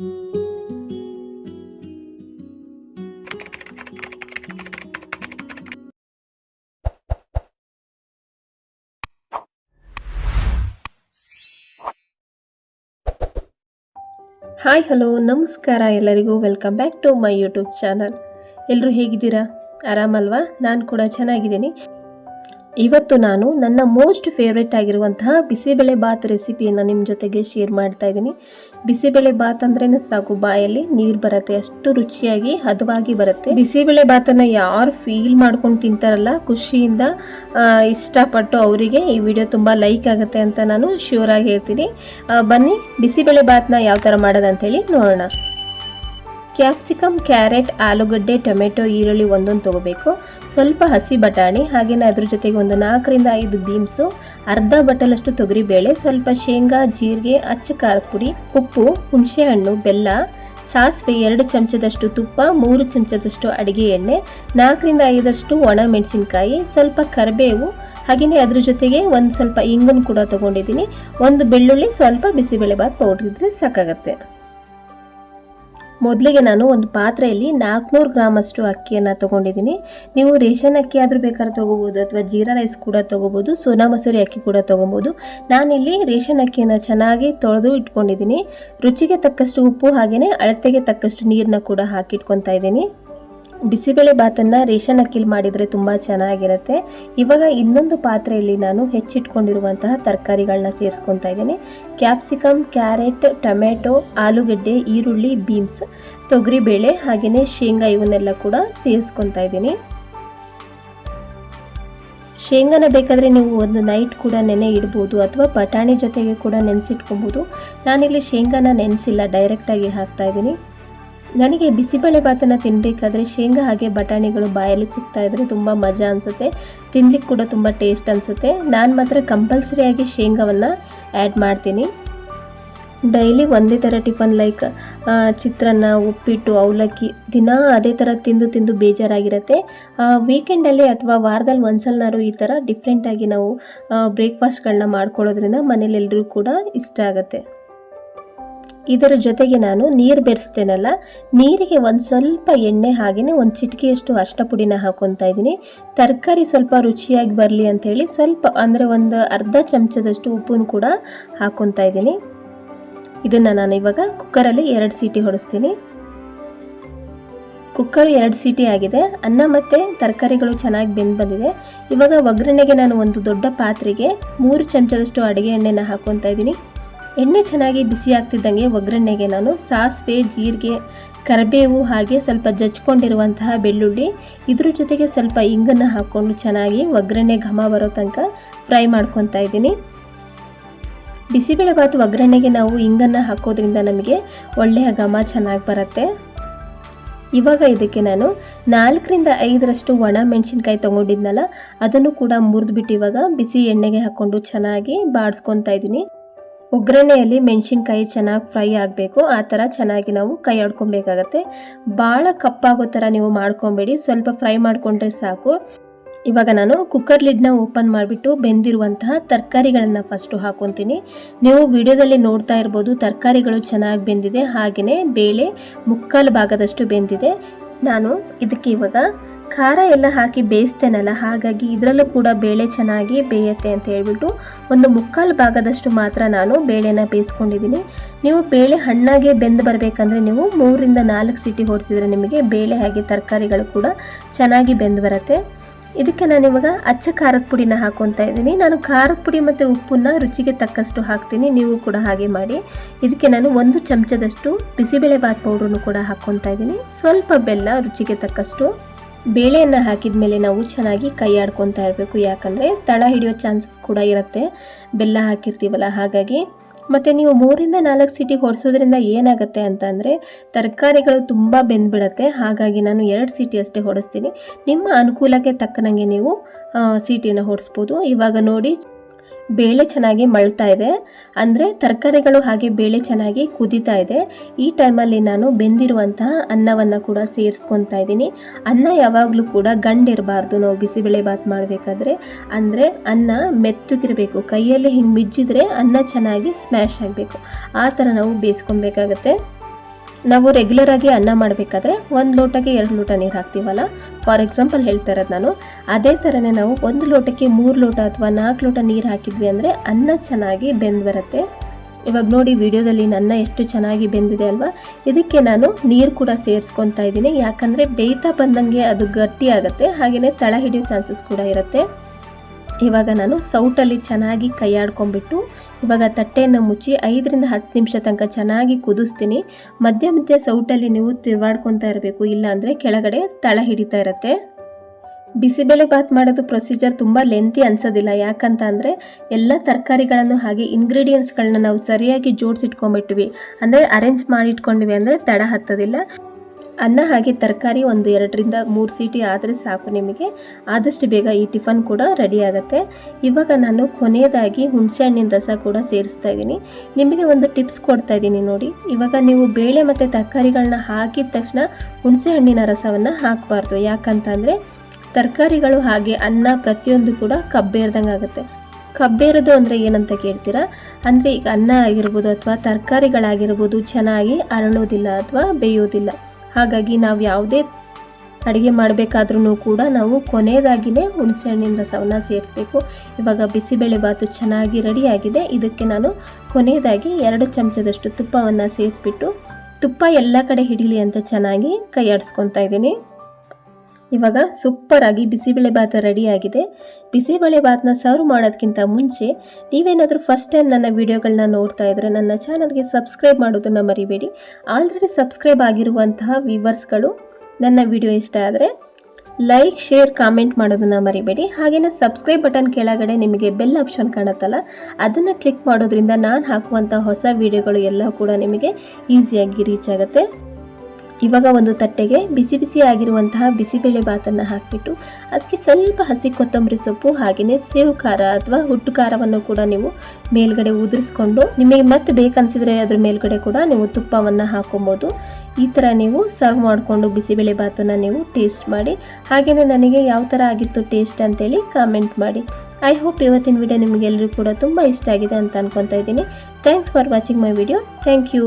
Hi hello ನಮಸ್ಕಾರ ಎಲ್ಲರಿಗೂ. Welcome back to my YouTube channel ಎಲ್ಲರೂ ಹೇಗಿದ್ದೀರಾ? ಆರಾಮಲ್ವಾ? ನಾನು ಕೂಡ ಚೆನ್ನಾಗಿದ್ದೀನಿ. ಇವತ್ತು ನಾನು ನನ್ನ ಮೋಸ್ಟ್ ಫೇವ್ರೆಟ್ ಆಗಿರುವಂತಹ ಬಿಸಿಬೇಳೆ ಬಾತ್ ರೆಸಿಪಿಯನ್ನು ನಿಮ್ಮ ಜೊತೆಗೆ ಶೇರ್ ಮಾಡ್ತಾ ಇದ್ದೀನಿ. ಬಿಸಿಬೇಳೆ ಬಾತ್ ಅಂದ್ರೇ ಸಾಕು, ಬಾಯಲ್ಲಿ ನೀರು ಬರುತ್ತೆ, ಅಷ್ಟು ರುಚಿಯಾಗಿ ಹದವಾಗಿ ಬರುತ್ತೆ. ಬಿಸಿಬೇಳೆ ಬಾತನ್ನು ಯಾರು ಫೀಲ್ ಮಾಡ್ಕೊಂಡು ತಿಂತಾರಲ್ಲ, ಖುಷಿಯಿಂದ ಇಷ್ಟಪಟ್ಟು ಅವರಿಗೆ ಈ ವಿಡಿಯೋ ತುಂಬ ಲೈಕ್ ಆಗುತ್ತೆ ಅಂತ ನಾನು ಶ್ಯೂರಾಗಿ ಹೇಳ್ತೀನಿ. ಬನ್ನಿ, ಬಿಸಿಬೇಳೆ ಬಾತ್ನ ಯಾವ ಥರ ಮಾಡೋದಂತೇಳಿ ನೋಡೋಣ. ಕ್ಯಾಪ್ಸಿಕಮ್ ಕ್ಯಾರೆಟ್, ಆಲೂಗಡ್ಡೆ, ಟೊಮೆಟೊ, ಈರುಳ್ಳಿ ಒಂದೊಂದು ತೊಗೋಬೇಕು. ಸ್ವಲ್ಪ ಹಸಿ ಬಟಾಣಿ ಹಾಗೆಯೇ ಅದ್ರ ಜೊತೆಗೆ ಒಂದು ನಾಲ್ಕರಿಂದ ಐದು ಬೀನ್ಸು, ಅರ್ಧ ಬಟ್ಟಲಷ್ಟು ತೊಗರಿಬೇಳೆ, ಸ್ವಲ್ಪ ಶೇಂಗಾ, ಜೀರಿಗೆ, ಅಚ್ಚ ಖಾರದ ಪುಡಿ, ಉಪ್ಪು, ಹುಣಸೆಹಣ್ಣು, ಬೆಲ್ಲ, ಸಾಸಿವೆ ಎರಡು ಚಮಚದಷ್ಟು ತುಪ್ಪ, ಮೂರು ಚಮಚದಷ್ಟು ಅಡುಗೆ ಎಣ್ಣೆ, ನಾಲ್ಕರಿಂದ ಐದಷ್ಟು ಒಣ ಮೆಣಸಿನಕಾಯಿ, ಸ್ವಲ್ಪ ಕರಿಬೇವು ಹಾಗೆಯೇ ಅದ್ರ ಜೊತೆಗೆ ಒಂದು ಸ್ವಲ್ಪ ಇಂಗನ್ನು ಕೂಡ ತೊಗೊಂಡಿದ್ದೀನಿ. ಒಂದು ಬೆಳ್ಳುಳ್ಳಿ, ಸ್ವಲ್ಪ ಬಿಸಿಬೇಳೆಬಾತ್ ಪೌಡ್ರ್ ಇದ್ರೆ ಸಾಕಾಗತ್ತೆ. ಮೊದಲಿಗೆ ನಾನು ಒಂದು ಪಾತ್ರೆಯಲ್ಲಿ ನಾಲ್ಕುನೂರು ಗ್ರಾಮಷ್ಟು ಅಕ್ಕಿಯನ್ನು ತೊಗೊಂಡಿದ್ದೀನಿ. ನೀವು ರೇಷನ್ ಅಕ್ಕಿ ಆದರೂ ಬೇಕಾದ್ರೆ ತೊಗೋಬೋದು, ಅಥವಾ ಜೀರಾ ರೈಸ್ ಕೂಡ ತೊಗೋಬೋದು, ಸೋನಾ ಮಸೂರಿ ಅಕ್ಕಿ ಕೂಡ ತೊಗೊಬೋದು. ನಾನಿಲ್ಲಿ ರೇಷನ್ ಅಕ್ಕಿಯನ್ನು ಚೆನ್ನಾಗಿ ತೊಳೆದು ಇಟ್ಕೊಂಡಿದ್ದೀನಿ. ರುಚಿಗೆ ತಕ್ಕಷ್ಟು ಉಪ್ಪು ಹಾಗೆಯೇ ಅಳತೆಗೆ ತಕ್ಕಷ್ಟು ನೀರನ್ನ ಕೂಡ ಹಾಕಿಟ್ಕೊತಾ ಇದ್ದೀನಿ. ಬಿಸಿಬೇಳೆ ಬಾತನ್ನು ರೇಷನ್ ಅಕ್ಕಿಲಿ ಮಾಡಿದರೆ ತುಂಬ ಚೆನ್ನಾಗಿರುತ್ತೆ. ಇವಾಗ ಇನ್ನೊಂದು ಪಾತ್ರೆಯಲ್ಲಿ ನಾನು ಹೆಚ್ಚಿಟ್ಕೊಂಡಿರುವಂತಹ ತರಕಾರಿಗಳನ್ನ ಸೇರಿಸ್ಕೊತಾ ಇದ್ದೀನಿ. ಕ್ಯಾಪ್ಸಿಕಮ್ ಕ್ಯಾರೆಟ್, ಟೊಮೆಟೊ, ಆಲೂಗಡ್ಡೆ, ಈರುಳ್ಳಿ, ಬೀನ್ಸ್, ತೊಗರಿಬೇಳೆ ಹಾಗೆಯೇ ಶೇಂಗಾ ಇವನ್ನೆಲ್ಲ ಕೂಡ ಸೇರಿಸ್ಕೊತಾ ಇದ್ದೀನಿ. ಶೇಂಗಾನ ಬೇಕಾದರೆ ನೀವು ಒಂದು ನೈಟ್ ಕೂಡ ನೆನೆ ಇಡ್ಬೋದು ಅಥವಾ ಬಟಾಣಿ ಜೊತೆಗೆ ಕೂಡ ನೆನೆಸಿಟ್ಕೊಬೋದು. ನಾನಿಲ್ಲಿ ಶೇಂಗಾನ ನೆನೆಸಿಲ್ಲ ಡೈರೆಕ್ಟಾಗಿ ಹಾಕ್ತಾ ಇದ್ದೀನಿ. ನನಗೆ ಬಿಸಿಬೇಳೆ ಭಾತನ್ನು ತಿನ್ನಬೇಕಾದ್ರೆ ಶೇಂಗಾ ಹಾಗೆ ಬಟಾಣಿಗಳು ಬಾಯಲ್ಲಿ ಸಿಗ್ತಾ ಇದ್ರೆ ತುಂಬ ಮಜಾ ಅನಿಸುತ್ತೆ. ತಿನ್ಲಿಕ್ಕೆ ಕೂಡ ತುಂಬ ಟೇಸ್ಟ್ ಅನಿಸುತ್ತೆ. ನಾನು ಮಾತ್ರ ಕಂಪಲ್ಸರಿಯಾಗಿ ಶೇಂಗಾವನ್ನು ಆ್ಯಡ್ ಮಾಡ್ತೀನಿ. ಡೈಲಿ ಒಂದೇ ಥರ ಟಿಫನ್ ಲೈಕ್ ಚಿತ್ರಾನ್ನ, ಉಪ್ಪಿಟ್ಟು, ಅವಲಕ್ಕಿ ದಿನ ಅದೇ ಥರ ತಿಂದು ತಿಂದು ಬೇಜಾರಾಗಿರುತ್ತೆ. ವೀಕೆಂಡಲ್ಲಿ ಅಥವಾ ವಾರದಲ್ಲಿ ಒಂದ್ಸಲನಾರು ಈ ಥರ ಡಿಫ್ರೆಂಟಾಗಿ ನಾವು ಬ್ರೇಕ್ಫಾಸ್ಟ್ಗಳನ್ನ ಮಾಡ್ಕೊಳ್ಳೋದ್ರಿಂದ ಮನೇಲಿ ಎಲ್ಲರೂ ಕೂಡ ಇಷ್ಟ ಆಗುತ್ತೆ. ಇದರ ಜೊತೆಗೆ ನಾನು ನೀರು ಬೆರೆಸ್ತೇನಲ್ಲ, ನೀರಿಗೆ ಒಂದು ಸ್ವಲ್ಪ ಎಣ್ಣೆ ಹಾಗೆಯೇ ಒಂದು ಚಿಟಿಕೆಯಷ್ಟು ಅರ್ಶಿನ ಪುಡಿನ ಹಾಕೊತಾ ಇದ್ದೀನಿ. ತರಕಾರಿ ಸ್ವಲ್ಪ ರುಚಿಯಾಗಿ ಬರಲಿ ಅಂಥೇಳಿ ಸ್ವಲ್ಪ ಅಂದರೆ ಒಂದು ಅರ್ಧ ಚಮಚದಷ್ಟು ಉಪ್ಪನ್ನು ಕೂಡ ಹಾಕೊತಾ ಇದ್ದೀನಿ. ಇದನ್ನು ನಾನು ಇವಾಗ ಕುಕ್ಕರಲ್ಲಿ ಎರಡು ಸೀಟಿ ಹೊಡಿಸ್ತೀನಿ. ಕುಕ್ಕರ್ ಎರಡು ಸೀಟಿ ಆಗಿದೆ. ಅನ್ನ ಮತ್ತು ತರಕಾರಿಗಳು ಚೆನ್ನಾಗಿ ಬೆಂದು ಬಂದಿದೆ. ಇವಾಗ ಒಗ್ಗರಣೆಗೆ ನಾನು ಒಂದು ದೊಡ್ಡ ಪಾತ್ರೆಗೆ ಮೂರು ಚಮಚದಷ್ಟು ಅಡುಗೆ ಎಣ್ಣೆನ ಹಾಕೊತಾ ಇದ್ದೀನಿ. ಎಣ್ಣೆ ಚೆನ್ನಾಗಿ ಬಿಸಿ ಆಗ್ತಿದ್ದಂಗೆ ಒಗ್ಗರಣೆಗೆ ನಾನು ಸಾಸಿವೆ, ಜೀರಿಗೆ, ಕರಿಬೇವು ಹಾಗೆ ಸ್ವಲ್ಪ ಜಜ್ಕೊಂಡಿರುವಂತಹ ಬೆಳ್ಳುಳ್ಳಿ. ಇದ್ರ ಜೊತೆಗೆ ಸ್ವಲ್ಪ ಇಂಗನ್ನು ಹಾಕ್ಕೊಂಡು ಚೆನ್ನಾಗಿ ಒಗ್ಗರಣೆ ಘಮ ಬರೋ ತನಕ ಫ್ರೈ ಮಾಡ್ಕೊತಾ ಇದ್ದೀನಿ. ಬಿಸಿಬೇಳೆಭಾತು ಒಗ್ಗರಣೆಗೆ ನಾವು ಇಂಗನ್ನು ಹಾಕೋದ್ರಿಂದ ನಮಗೆ ಒಳ್ಳೆಯ ಘಮ ಚೆನ್ನಾಗಿ ಬರುತ್ತೆ. ಇವಾಗ ಇದಕ್ಕೆ ನಾನು ನಾಲ್ಕರಿಂದ ಐದರಷ್ಟು ಒಣ ಮೆಣಸಿನ್ಕಾಯಿ ತೊಗೊಂಡಿದ್ನಲ್ಲ, ಅದನ್ನು ಕೂಡ ಮುರಿದ್ಬಿಟ್ಟು ಇವಾಗ ಬಿಸಿ ಎಣ್ಣೆಗೆ ಹಾಕ್ಕೊಂಡು ಚೆನ್ನಾಗಿ ಬಾಡಿಸ್ಕೊತಾ ಇದ್ದೀನಿ. ಒಗ್ಗರಣೆಯಲ್ಲಿ ಮೆಣಸಿನ್ಕಾಯಿ ಚೆನ್ನಾಗಿ ಫ್ರೈ ಆಗಬೇಕು, ಆ ಥರ ಚೆನ್ನಾಗಿ ನಾವು ಕೈ ಆಡ್ಕೊಬೇಕಾಗತ್ತೆ. ಭಾಳ ಕಪ್ಪಾಗೋ ಥರ ನೀವು ಮಾಡ್ಕೊಬೇಡಿ, ಸ್ವಲ್ಪ ಫ್ರೈ ಮಾಡಿಕೊಂಡ್ರೆ ಸಾಕು. ಇವಾಗ ನಾನು ಕುಕ್ಕರ್ ಲಿಡ್ನ ಓಪನ್ ಮಾಡಿಬಿಟ್ಟು ಬೆಂದಿರುವಂತಹ ತರಕಾರಿಗಳನ್ನು ಫಸ್ಟು ಹಾಕೊತೀನಿ. ನೀವು ವಿಡಿಯೋದಲ್ಲಿ ನೋಡ್ತಾ ಇರ್ಬೋದು, ತರಕಾರಿಗಳು ಚೆನ್ನಾಗಿ ಬೆಂದಿದೆ ಹಾಗೆಯೇ ಬೇಳೆ ಮುಕ್ಕಾಲು ಭಾಗದಷ್ಟು ಬೆಂದಿದೆ. ನಾನು ಇದಕ್ಕೆ ಇವಾಗ ಖಾರ ಎಲ್ಲ ಹಾಕಿ ಬೇಯಿಸ್ತೇನಲ್ಲ, ಹಾಗಾಗಿ ಇದರಲ್ಲೂ ಕೂಡ ಬೇಳೆ ಚೆನ್ನಾಗಿ ಬೇಯುತ್ತೆ ಅಂತ ಹೇಳ್ಬಿಟ್ಟು ಒಂದು ಮುಕ್ಕಾಲು ಭಾಗದಷ್ಟು ಮಾತ್ರ ನಾನು ಬೇಳೆನ ಬೇಯಿಸ್ಕೊಂಡಿದ್ದೀನಿ. ನೀವು ಬೇಳೆ ಹಣ್ಣಾಗೆ ಬೆಂದು ಬರಬೇಕಂದ್ರೆ ನೀವು ಮೂರಿಂದ ನಾಲ್ಕು ಸಿಟಿ ಹೊಡಿಸಿದ್ರೆ ನಿಮಗೆ ಬೇಳೆ ಹಾಗೆ ತರಕಾರಿಗಳು ಕೂಡ ಚೆನ್ನಾಗಿ ಬೆಂದು ಬರುತ್ತೆ. ಇದಕ್ಕೆ ನಾನು ಇವಾಗ ಅಚ್ಚ ಖಾರದ ಪುಡಿನ ಹಾಕೊತಾ ಇದ್ದೀನಿ. ನಾನು ಖಾರದ ಪುಡಿ ಮತ್ತು ಉಪ್ಪನ್ನ ರುಚಿಗೆ ತಕ್ಕಷ್ಟು ಹಾಕ್ತೀನಿ. ನೀವು ಕೂಡ ಹಾಗೆ ಮಾಡಿ. ಇದಕ್ಕೆ ನಾನು ಒಂದು ಚಮಚದಷ್ಟು ಬಿಸಿಬೇಳೆಬಾತ್ ಪೌಡ್ರನ್ನು ಕೂಡ ಹಾಕ್ಕೊತಾ ಇದ್ದೀನಿ. ಸ್ವಲ್ಪ ಬೆಲ್ಲ ರುಚಿಗೆ ತಕ್ಕಷ್ಟು. ಬೇಳೆಯನ್ನು ಹಾಕಿದ ಮೇಲೆ ನಾವು ಚೆನ್ನಾಗಿ ಕೈ ಆಡ್ಕೊತಾ ಇರಬೇಕು. ಯಾಕಂದರೆ ತಳ ಹಿಡಿಯೋ ಚಾನ್ಸಸ್ ಕೂಡ ಇರುತ್ತೆ. ಬೆಲ್ಲ ಹಾಕಿರ್ತೀವಲ್ಲ, ಹಾಗಾಗಿ. ಮತ್ತು ನೀವು ಮೂರಿಂದ ನಾಲ್ಕು ಸಿಟಿ ಹೊಡೆಸೋದ್ರಿಂದ ಏನಾಗುತ್ತೆ ಅಂತ ಅಂದರೆ, ತರಕಾರಿಗಳು ತುಂಬ ಬೆಂದ್ಬಿಡತ್ತೆ. ಹಾಗಾಗಿ ನಾನು ಎರಡು ಸಿಟಿ ಅಷ್ಟೇ ಹೊಡೆಸ್ತೀನಿ. ನಿಮ್ಮ ಅನುಕೂಲಕ್ಕೆ ತಕ್ಕನಂಗೆ ನೀವು ಸೀಟಿನ ಹೊಡಿಸ್ಬೋದು. ಇವಾಗ ನೋಡಿ ಬೇಳೆ ಚೆನ್ನಾಗಿ ಮಳ್ತಾ ಇದೆ. ಅಂದರೆ ತರಕಾರಿಗಳು ಹಾಗೆ ಬೇಳೆ ಚೆನ್ನಾಗಿ ಕುದೀತಾ ಇದೆ. ಈ ಟೈಮಲ್ಲಿ ನಾನು ಬೆಂದಿರುವಂತಹ ಅನ್ನವನ್ನು ಕೂಡ ಸೇರಿಸ್ಕೊತಾ ಇದ್ದೀನಿ. ಅನ್ನ ಯಾವಾಗಲೂ ಕೂಡ ಗಂಡಿರಬಾರ್ದು. ನಾವು ಬಿಸಿಬೇಳೆ ಬಾತ್ ಮಾಡಬೇಕಾದ್ರೆ. ಅಂದರೆ ಅನ್ನ ಮೆತ್ತಗಿರಬೇಕು. ಕೈಯಲ್ಲಿ ಹಿಂಗೆ ಮಿಜ್ಜಿದ್ರೆ ಅನ್ನ ಚೆನ್ನಾಗಿ ಸ್ಮ್ಯಾಶ್ ಆಗಬೇಕು. ಆ ಥರ ನಾವು ಬೇಯಿಸ್ಕೊಬೇಕಾಗತ್ತೆ. ನಾವು ರೆಗ್ಯುಲರ್ ಆಗಿ ಅನ್ನ ಮಾಡಬೇಕಾದ್ರೆ ಒಂದು ಲೋಟಕ್ಕೆ ಎರಡು ಲೋಟ ನೀರು ಹಾಕ್ತೀವಲ್ಲ? ಫಾರ್ ಎಕ್ಸಾಂಪಲ್ ಹೇಳ್ತಾ ಇರೋದು ನಾನು, ಅದೇ ಥರನೇ ನಾವು ಒಂದು ಲೋಟಕ್ಕೆ ಮೂರು ಲೋಟ ಅಥವಾ ನಾಲ್ಕು ಲೋಟ ನೀರು ಹಾಕಿದ್ವಿ ಅಂದರೆ ಅನ್ನ ಚೆನ್ನಾಗಿ ಬೆಂದು ಬರುತ್ತೆ. ಇವಾಗ ನೋಡಿ ವಿಡಿಯೋದಲ್ಲಿ ನನ್ನ ಎಷ್ಟು ಚೆನ್ನಾಗಿ ಬೆಂದಿದೆ ಅಲ್ವಾ? ಇದಕ್ಕೆ ನಾನು ನೀರು ಕೂಡ ಸೇರಿಸ್ಕೊತಾ ಇದ್ದೀನಿ. ಯಾಕಂದರೆ ಬೇಯ್ತಾ ಬಂದಂಗೆ ಅದು ಗಟ್ಟಿ ಆಗುತ್ತೆ ಹಾಗೆಯೇ ತಳ ಹಿಡಿಯೋ ಚಾನ್ಸಸ್ ಕೂಡ ಇರುತ್ತೆ. ಇವಾಗ ನಾನು ಸೌಟಲ್ಲಿ ಚೆನ್ನಾಗಿ ಕೈಯಾಡ್ಕೊಂಡ್ಬಿಟ್ಟು ಇವಾಗ ತಟ್ಟೆಯನ್ನು ಮುಚ್ಚಿ ಐದರಿಂದ ಹತ್ತು ನಿಮಿಷ ತನಕ ಚೆನ್ನಾಗಿ ಕುದಿಸ್ತೀನಿ. ಮಧ್ಯ ಮಧ್ಯ ಸೌಟಲ್ಲಿ ನೀವು ತಿರುವಾಡ್ಕೊತಾ ಇರಬೇಕು ಇಲ್ಲಾಂದರೆ ಕೆಳಗಡೆ ತಳ ಹಿಡಿತಾ ಇರುತ್ತೆ. ಬಿಸಿಬೇಳೆ ಬಾತ್ ಮಾಡೋದು ಪ್ರೊಸೀಜರ್ ತುಂಬ ಲೆಂತಿ ಅನ್ಸೋದಿಲ್ಲ. ಯಾಕಂತ ಅಂದರೆ ಎಲ್ಲ ತರಕಾರಿಗಳನ್ನು ಹಾಗೆ ಇಂಗ್ರೀಡಿಯೆಂಟ್ಸ್ಗಳನ್ನ ನಾವು ಸರಿಯಾಗಿ ಜೋಡಿಸಿಟ್ಕೊಂಡ್ಬಿಟ್ವಿ. ಅಂದರೆ ಅರೇಂಜ್ ಮಾಡಿಟ್ಕೊಂಡ್ವಿ ಅಂದರೆ ತಡ ಹತ್ತೋದಿಲ್ಲ. ಅನ್ನ ಹಾಗೆ ತರಕಾರಿ ಒಂದು ಎರಡರಿಂದ ಮೂರು ಸೀಟಿ ಆದರೆ ಸಾಕು ನಿಮಗೆ. ಆದಷ್ಟು ಬೇಗ ಈ ಟಿಫನ್ ಕೂಡ ರೆಡಿ ಆಗುತ್ತೆ. ಇವಾಗ ನಾನು ಕೊನೆಯದಾಗಿ ಹುಣಸೆ ಹಣ್ಣಿನ ರಸ ಕೂಡ ಸೇರಿಸ್ತಾ ಇದ್ದೀನಿ. ನಿಮಗೆ ಒಂದು ಟಿಪ್ಸ್ ಕೊಡ್ತಾ ಇದ್ದೀನಿ ನೋಡಿ. ಇವಾಗ ನೀವು ಬೇಳೆ ಮತ್ತು ತರಕಾರಿಗಳನ್ನ ಹಾಕಿದ ತಕ್ಷಣ ಹುಣಸೆ ಹಣ್ಣಿನ ರಸವನ್ನು ಹಾಕಬಾರ್ದು. ಯಾಕಂತಂದರೆ ತರಕಾರಿಗಳು ಹಾಗೆ ಅನ್ನ ಪ್ರತಿಯೊಂದು ಕೂಡ ಕಬ್ಬೇರ್ದಂಗೆ ಆಗುತ್ತೆ. ಕಬ್ಬೇರೋದು ಅಂದರೆ ಏನಂತ ಕೇಳ್ತೀರಾ? ಅಂದರೆ ಈಗ ಅನ್ನ ಆಗಿರ್ಬೋದು ಅಥವಾ ತರಕಾರಿಗಳಾಗಿರ್ಬೋದು, ಚೆನ್ನಾಗಿ ಅರಳೋದಿಲ್ಲ ಅಥವಾ ಬೇಯೋದಿಲ್ಲ. ಹಾಗಾಗಿ ನಾವು ಯಾವುದೇ ಅಡುಗೆ ಮಾಡಬೇಕಾದ್ರೂ ಕೂಡ ನಾವು ಕೊನೆಯದಾಗಿಯೇ ಹುಣಸೆಹಣ್ಣಿನ ರಸವನ್ನು ಸೇರಿಸ್ಬೇಕು. ಇವಾಗ ಬಿಸಿಬೇಳೆ ಬಾತು ಚೆನ್ನಾಗಿ ರೆಡಿಯಾಗಿದೆ ಇದಕ್ಕೆ ನಾನು ಕೊನೆಯದಾಗಿ ಎರಡು ಚಮಚದಷ್ಟು ತುಪ್ಪವನ್ನು ಸೇರಿಸ್ಬಿಟ್ಟು ತುಪ್ಪ ಎಲ್ಲ ಕಡೆ ಹಿಡೀಲಿ ಅಂತ ಚೆನ್ನಾಗಿ ಕೈ ಆಡಿಸ್ಕೊತಾ ಇದ್ದೀನಿ. ಇವಾಗ ಸೂಪರಾಗಿ ಬಿಸಿಬೇಳೆ ಭಾತ್ ರೆಡಿಯಾಗಿದೆ ಬಿಸಿಬೇಳೆ ಭಾತ್ನ ಸರ್ವ್ ಮಾಡೋದಕ್ಕಿಂತ ಮುಂಚೆ ನೀವೇನಾದರೂ ಫಸ್ಟ್ ಟೈಮ್ ನನ್ನ ವೀಡಿಯೋಗಳನ್ನ ನೋಡ್ತಾ ಇದ್ದರೆ ನನ್ನ ಚಾನಲ್ಗೆ ಸಬ್ಸ್ಕ್ರೈಬ್ ಮಾಡೋದನ್ನು ಮರಿಬೇಡಿ. ಆಲ್ರೆಡಿ ಸಬ್ಸ್ಕ್ರೈಬ್ ಆಗಿರುವಂತಹ ವ್ಯೂವರ್ಸ್ಗಳು ನನ್ನ ವಿಡಿಯೋ ಇಷ್ಟ ಆದರೆ ಲೈಕ್ ಶೇರ್ ಕಾಮೆಂಟ್ ಮಾಡೋದನ್ನು ಮರಿಬೇಡಿ. ಹಾಗೆಯೇ ಸಬ್ಸ್ಕ್ರೈಬ್ ಬಟನ್ ಕೆಳಗಡೆ ನಿಮಗೆ ಬೆಲ್ ಆಪ್ಷನ್ ಕಾಣುತ್ತಲ್ಲ, ಅದನ್ನು ಕ್ಲಿಕ್ ಮಾಡೋದ್ರಿಂದ ನಾನು ಹಾಕುವಂಥ ಹೊಸ ವಿಡಿಯೋಗಳು ಎಲ್ಲ ಕೂಡ ನಿಮಗೆ ಈಸಿಯಾಗಿ ರೀಚ್ ಆಗುತ್ತೆ. ಇವಾಗ ಒಂದು ತಟ್ಟೆಗೆ ಬಿಸಿ ಬಿಸಿ ಆಗಿರುವಂತಹ ಬಿಸಿಬೇಳೆ ಭಾತನ್ನು ಹಾಕಿಬಿಟ್ಟು ಅದಕ್ಕೆ ಸ್ವಲ್ಪ ಹಸಿ ಕೊತ್ತಂಬರಿ ಸೊಪ್ಪು ಹಾಗೆಯೇ ಸೇವು ಖಾರ ಅಥವಾ ಹುಟ್ಟು ಖಾರವನ್ನು ಕೂಡ ನೀವು ಮೇಲ್ಗಡೆ ಉದುರಿಸ್ಕೊಂಡು ನಿಮಗೆ ಮತ್ತೆ ಬೇಕನ್ಸಿದ್ರೆ ಅದ್ರ ಮೇಲ್ಗಡೆ ಕೂಡ ನೀವು ತುಪ್ಪವನ್ನು ಹಾಕೊಬೋದು. ಈ ಥರ ನೀವು ಸರ್ವ್ ಮಾಡಿಕೊಂಡು ಬಿಸಿಬೇಳೆ ಭಾತನ್ನು ನೀವು ಟೇಸ್ಟ್ ಮಾಡಿ. ಹಾಗೆಯೇ ನನಗೆ ಯಾವ ಥರ ಆಗಿತ್ತು ಟೇಸ್ಟ್ ಅಂತೇಳಿ ಕಾಮೆಂಟ್ ಮಾಡಿ. ಐ ಹೋಪ್ ಇವತ್ತಿನ ವಿಡಿಯೋ ನಿಮಗೆಲ್ಲರೂ ಕೂಡ ತುಂಬ ಇಷ್ಟ ಆಗಿದೆ ಅಂತ ಅನ್ಕೊತಾ ಇದ್ದೀನಿ. Thanks for watching my video. Thank you.